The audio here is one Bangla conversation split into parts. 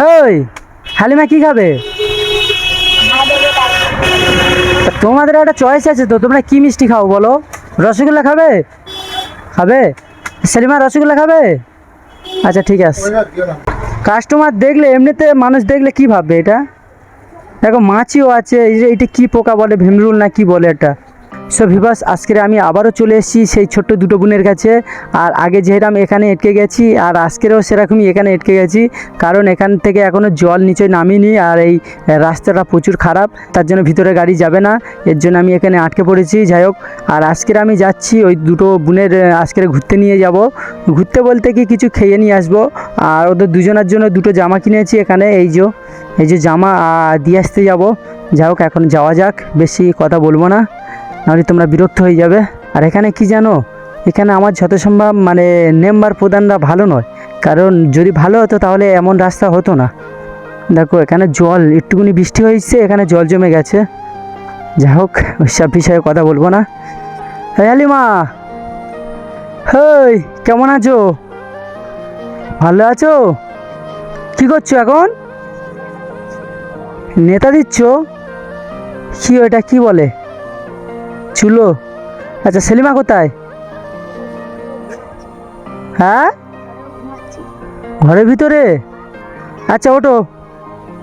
হেই, হালিমা কি খাবে? তোমাদের একটা চয়েস আছে তো, তোমরা কি মিষ্টি খাও বলো? রসগোল্লা খাবে? খাবে? সেলিমা, রসগোল্লা খাবে? আচ্ছা ঠিক আছে। কাস্টমার দেখলে, এমনিতে মানুষ দেখলে কি ভাববে এটা? দেখো, মাছিও আছে এটা কি পোকা বলে, ভেমরুল না কি বলে এটা? সো ভিবাস আজকের আমি আবারও চলে এসেছি সেই ছোট্ট দুটো বোনের কাছে। আর আগে যেরকম এখানে এটকে গেছি, আর আজকেরও সেরকমই এখানে এটকে গেছি, কারণ এখান থেকে এখনও জল নিচে নামিনি, আর এই রাস্তাটা প্রচুর খারাপ, তার জন্য ভিতরে গাড়ি যাবে না, এর জন্য আমি এখানে আটকে পড়েছি। যাই হোক, আর আজকের আমি যাচ্ছি ওই দুটো বোনের আজকের ঘুরতে নিয়ে যাব। ঘুরতে বলতে কি কিছু খেয়ে নিয়ে আসব, আর ওদের দুজনের জন্য দুটো জামা কিনেছি এখানে, এই যে এই যে জামা দিয়ে আসতে যাব। যাই হোক, এখন যাওয়া যাক, বেশি কথা বলব না। নাহলে তোমরা বিরক্ত হয়ে যাবে। আর এখানে কি জানো? এখানে আমার যত সম্ভব মানে নেম্বার প্রদানরা ভালো নয়। কারণ যদি ভালো হতো তাহলে এমন রাস্তা হতো না। দেখো, এখানে জল একটুকুনি বৃষ্টি হয়েছে, এখানে জল জমে গেছে। যাই হোক ওইসব বিষয়ে কথা বলব না। হ্যাঁ আলিমা! হেই, কেমন আছো? ভালো আছো? কি করছ এখন? নেতা দিচ্ছ? কি ওটা কি বলে? চুলো আচ্ছা সেলিমা কোথায়? হ্যাঁ? ঘরের ভিতরে? আচ্ছা ওটো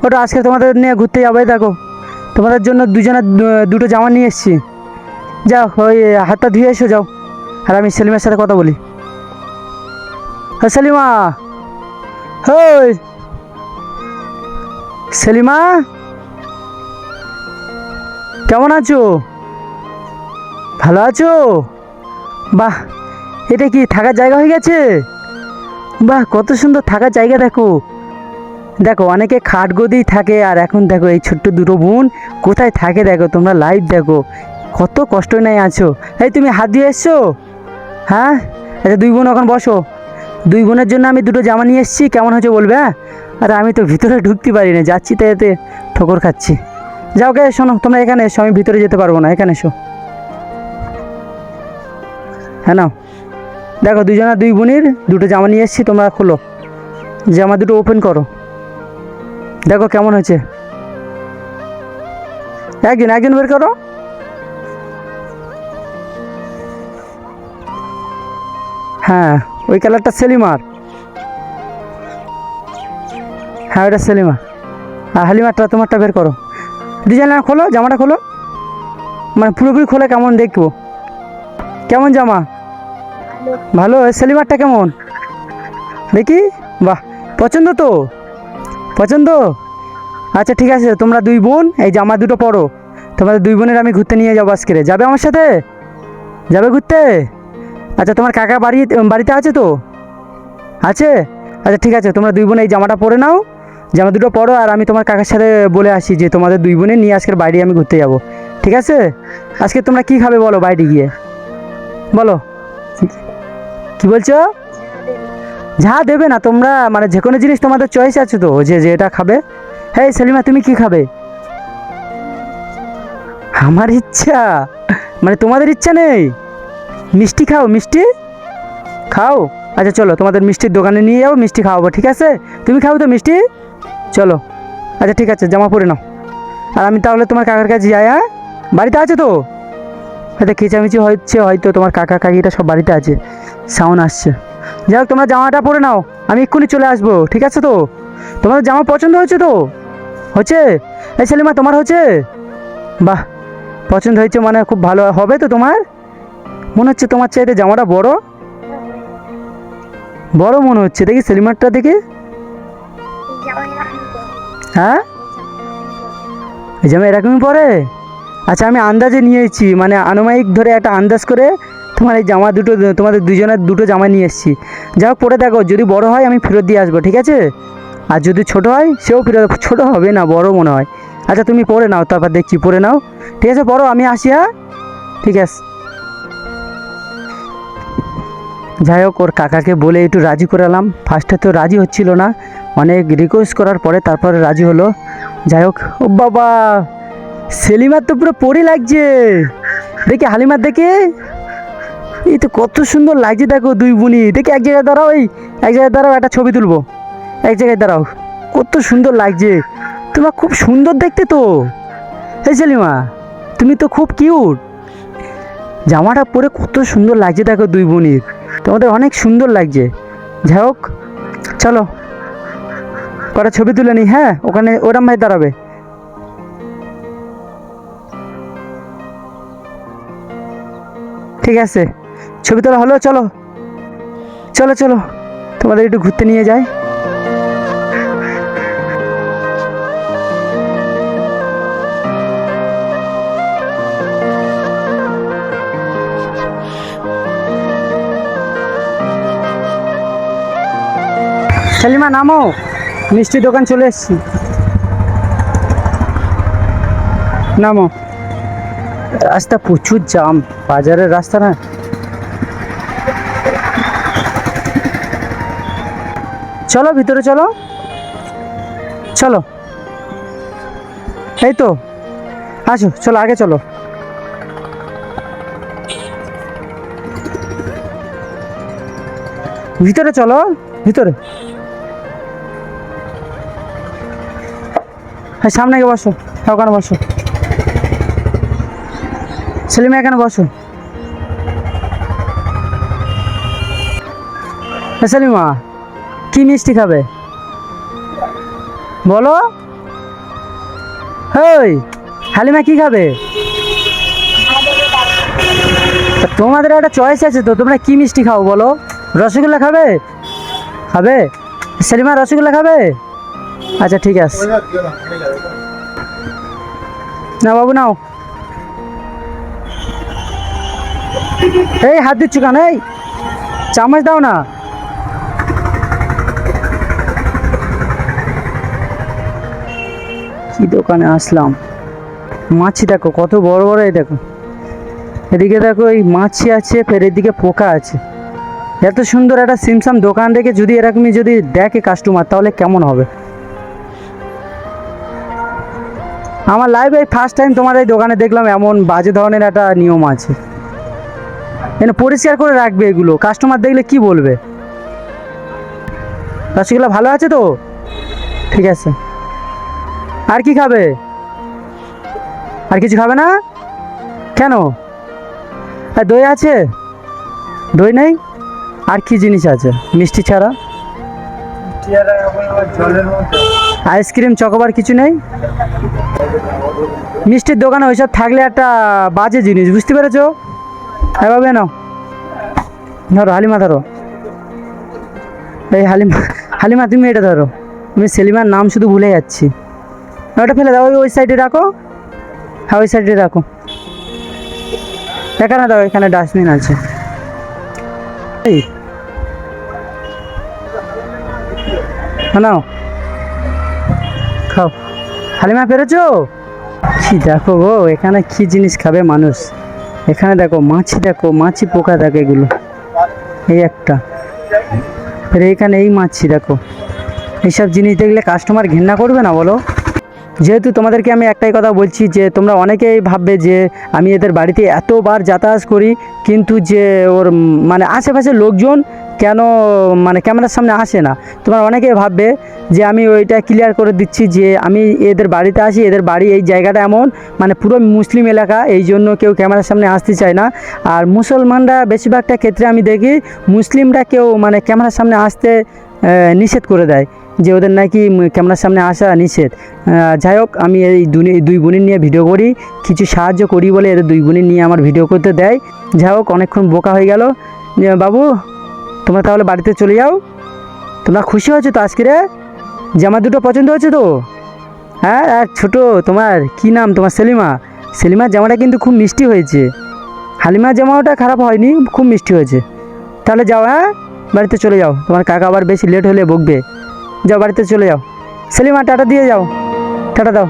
ওটো আজকে তোমাদের নিয়ে ঘুরতে যাবে দেখো। তোমাদের জন্য দুজনের দুটো জামা নিয়ে এসেছি। যাও, ওই হাতটা ধুয়ে এসো, যাও। আর আমি সেলিমের সাথে কথা বলি। হ্যাঁ সেলিমা! হই! সেলিমা! কেমন আছো? ভালো আছো? বাহ, এটা কি থাকার জায়গা হয়ে গেছে? বাহ, কত সুন্দর থাকার জায়গা দেখো। দেখো, অনেকে খাট গদিই থাকে আর এখন দেখো এই ছোট্ট দুটো বোন কোথায় থাকে দেখো, তোমরা লাইভ দেখো। কত কষ্ট নেই আছো। এই তুমি হাত দিয়ে এসছো? হ্যাঁ? আচ্ছা দুই বোন এখন বসো। দুই বোনের জন্য আমি দুটো জামা নিয়ে এসেছি, কেমন হয়েছে বলবে হ্যাঁ? আরে আমি তো ভিতরে ঢুকতে পারি না, যাচ্ছি তো এতে, ঠোকর খাচ্ছি। যাও গে, শোনো, তোমরা এখানে এসো, আমি ভিতরে যেতে পারব না, এখানে এসো। হ্যাঁ নাও। দেখো দুজনা দুই বোনের দুটো জামা নিয়ে এসেছি, তোমরা খোলো। জামা দুটো ওপেন করো। দেখো কেমন হয়েছে। একজন একজন বের করো। হ্যাঁ ওই কালারটা সেলিমার। হ্যাঁ ওইটা সেলিমা। আর হালিমারটা, তোমারটা বের করো। ডিজাইনার খোলো, জামাটা খোলো। মানে পুরোপুরি খোলে, কেমন দেখব। কেমন জামা? ভালো সেলিমারটা কেমন? দেখি, বাহ, পছন্দ তো? পছন্দ? আচ্ছা ঠিক আছে, তোমরা দুই বোন, এই জামা দুটো পরো। তোমাদের দুই বোনের আমি ঘুরতে নিয়ে যাব আজকে যাবে আমার সাথে? যাবে ঘুরতে? আচ্ছা তোমার কাকা বাড়ি, বাড়িতে আছে তো? আছে? আচ্ছা ঠিক আছে, তোমরা দুই বোন এই জামাটা পরে নাও। জামা দুটো পরো, আর আমি তোমার কাকার সাথে বলে আসি যে তোমাদের দুই বোনে নিয়ে আজকের বাইরে আমি ঘুরতে যাব। ঠিক আছে? আজকে তোমরা কি খাবে বলো বাইরে গিয়ে? বলো। কি বলছো? যা দেবে না, তোমরা মানে যে কোনো জিনিস তোমাদের চয়েস আছে তো, যে যে এটা খাবে। হ্যাঁ সেলিমা, তুমি কি খাবে? আমার ইচ্ছা মানে তোমাদের ইচ্ছা নেই? মিষ্টি খাও মিষ্টি? খাও? আচ্ছা চলো, তোমাদের মিষ্টির দোকানে নিয়ে যাব, মিষ্টি খাওয়াবো, ঠিক আছে? তুমি খাও তো মিষ্টি? চলো। আচ্ছা ঠিক আছে, জামা পরে নাও। আর আমি তাহলে তোমার কাকার কাছে যাই হ্যাঁ? বাড়িতে আছে তো? হয়তো খেচামেচি হচ্ছে, হয়তো তোমার কাকা কাকিটা সব বাড়িতে আছে। সাউন্ড আসছে। যাই হোক, তোমরা জামাটা পরে নাও। আমি এক্ষুনি চলে আসব, ঠিক আছে তো? তোমাদের জামা পছন্দ হয়েছে তো? হচ্ছে? এই সেলিমা তোমার হচ্ছে? বাহ, পছন্দ হয়েছে মানে খুব ভালো। হবে তো তোমার? মনে হচ্ছে তোমার চাইতে জামাটা বড়। বড় মনে হচ্ছে। দেখি সেলিমারটা দেখে। হ্যাঁ? এই জামা এরকমই পরে? আচ্ছা আমি আন্দাজে নিয়েছি মানে আনুমানিক ধরে একটা আন্দাজ করে তোমার এই জামা দুটো, তোমাদের দুজনের দুটো জামা নিয়ে এসেছি। যা হোক, পরে দেখো, যদি বড় হয় আমি ফেরত দিয়ে আসব, ঠিক আছে? আর যদি ছোট হয়, সেও ফেরত, ছোট হবে না, বড় মনে হয়। আচ্ছা তুমি পরে নাও, তারপর দেখছি, পরে নাও। ঠিক আছে, পড়ো, আমি আসি হ্যাঁ? ঠিক আছে। যাই হোক, ওর কাকাকে বলে একটু রাজি করালাম। ফার্স্টে তো রাজি হচ্ছিল না। অনেক রিকোয়েস্ট করার পরে তারপরে রাজি হলো। যাই হোক, ও বাবা! সেলিমার তো পুরো পরি লাগছে। দেখি হালিমার দেখে। এই তো কত সুন্দর লাগছে দেখো দুই বুনি। দেখি এক জায়গায় দাঁড়াও, এই এক জায়গায় দাঁড়াও, একটা ছবি তুলবো। এক জায়গায় দাঁড়াও। কত সুন্দর লাগছে। তোমার খুব সুন্দর দেখতে তো। এই সেলিমা, তুমি তো খুব কিউট। জামাটা পরে কত সুন্দর লাগছে দেখো দুই বোনের তোমাদের অনেক সুন্দর লাগছে। যাই হোক, চলো। কটা ছবি তুলে নি হ্যাঁ? ওখানে ওরম ভাই দাঁড়াবে। ঠিক আছে। ছবি তোলা হলো, চলো। চলো চলো। তোমাদের একটু ঘুরতে নিয়ে যাই। সেলিমা নামো। মিষ্টি দোকান চলে এসছি। নামো। রাস্তা প্রচুর জাম, বাজারের রাস্তা না। চলো ভিতরে চলো। চলো। এই তো। আসো, চলো, আগে চলো। ভিতরে চলো, ভিতরে। হ্যাঁ সামনে গিয়ে বসো, ওখানে বসো। সেলিমা এখানে বসো। সেলিমা, কি মিষ্টি খাবে? বলো। হেই হালিমা কি খাবে? তোমাদের একটা চয়েস আছে তো, তোমরা কি মিষ্টি খাও বলো। রসগোল্লা খাবে? খাবে? সেলিমা, রসগোল্লা খাবে? আচ্ছা ঠিক আছে। না বাবু, নাও। এই হাত দিচ্ছ কেন? এই, চামচ দাও না। কি দোকানে আসলাম? মাছি দেখো, কত বড় বড় এই দেখো। এদিকে দেখো, এই মাছি আছে, ফের এদিকে পোকা আছে। এত সুন্দর একটা সিমসাম দোকান দেখে যদি এরকমই যদি দেখে কাস্টমার তাহলে কেমন হবে? আমার লাইফে ফার্স্ট টাইম তোমার এই দোকানে দেখলাম এমন বাজে ধরনের একটা নিয়ম আছে। এখানে পরিষ্কার করে রাখবে এগুলো। কাস্টমার দেখলে কি বলবে? রসগোল্লা ভালো আছে তো? ঠিক আছে। আর কি খাবে? আর কিছু খাবে না? কেন? আর দই আছে? দই নেই? আর কি জিনিস আছে? মিষ্টি ছাড়া? আইসক্রিম, চকোবার কিছু নেই? মিষ্টির দোকানে ওইসব থাকলে একটা বাজে জিনিস, বুঝতে পেরেছ? এভাবে নাও। ধরো, হালিমা ধরো। এই হালিমা হালিমা, তুমি এটা ধরো। আমি সেলিমার নাম শুধু ভুলে যাচ্ছি। ওটা ফেলে দাও, ওই ওই সাইডে রাখো। হ্যাঁ ওই সাইডে রাখো। এখানে দাও, এখানে ডাস্টবিন আছে। এই। নাও। খাও। হালিমা পেরেছ? কি দেখো গো, এখানে কি জিনিস খাবে মানুষ। এখানে দেখো মাছি দেখো মাছি পোকা, দেখো এগুলো। এই একটা। ফের এইখানে এই মাছি, দেখো। এইসব জিনিস দেখলে কাস্টমার ঘেন্না করবে না, বলো? যেহেতু তোমাদেরকে আমি একটাই কথা বলছি যে, তোমরা অনেকেই ভাববে যে, আমি এদের বাড়িতে এতবার যাতায়াত করি, কিন্তু যে ওর মানে আশেপাশের লোকজন কেন মানে ক্যামেরার সামনে আসে না? তোমার অনেকেই ভাববে যে আমি ওইটা ক্লিয়ার করে দিচ্ছি যে আমি এদের বাড়িতে আসি, এদের বাড়ি এই জায়গাটা এমন মানে পুরো মুসলিম এলাকা, এই জন্য কেউ ক্যামেরার সামনে আসতে চায় না। আর মুসলমানরা বেশিরভাগটা ক্ষেত্রে আমি দেখি মুসলিমরা কেউ মানে ক্যামেরার সামনে আসতে নিষেধ করে দেয় যে ওদের নাকি ক্যামেরার সামনে আসা নিষেধ। যাই হোক, আমি এই দুই বোনের নিয়ে ভিডিও করি, কিছু সাহায্য করি বলে এদের দুই বোনের নিয়ে আমার ভিডিও করতে দেয়। যাই হোক, অনেকক্ষণ বোকা হয়ে গেল। বাবু তোমরা তাহলে বাড়িতে চলে যাও। তোমরা খুশি হয়েছো তো আজকে রে? জামা দুটো পছন্দ হয়েছে তো? হ্যাঁ আর ছোটো, তোমার কি নাম? তোমার সেলিমা। সেলিমার জামাটা কিন্তু খুব মিষ্টি হয়েছে। হালিমার জামাটা খারাপ হয়নি, খুব মিষ্টি হয়েছে। তাহলে যাও হ্যাঁ? বাড়িতে চলে যাও। তোমার কাকা আবার বেশি লেট হলে বকবে। যাও, বাড়িতে চলে যাও। সেলিমা, টাটা দিয়ে যাও। টাটা দাও।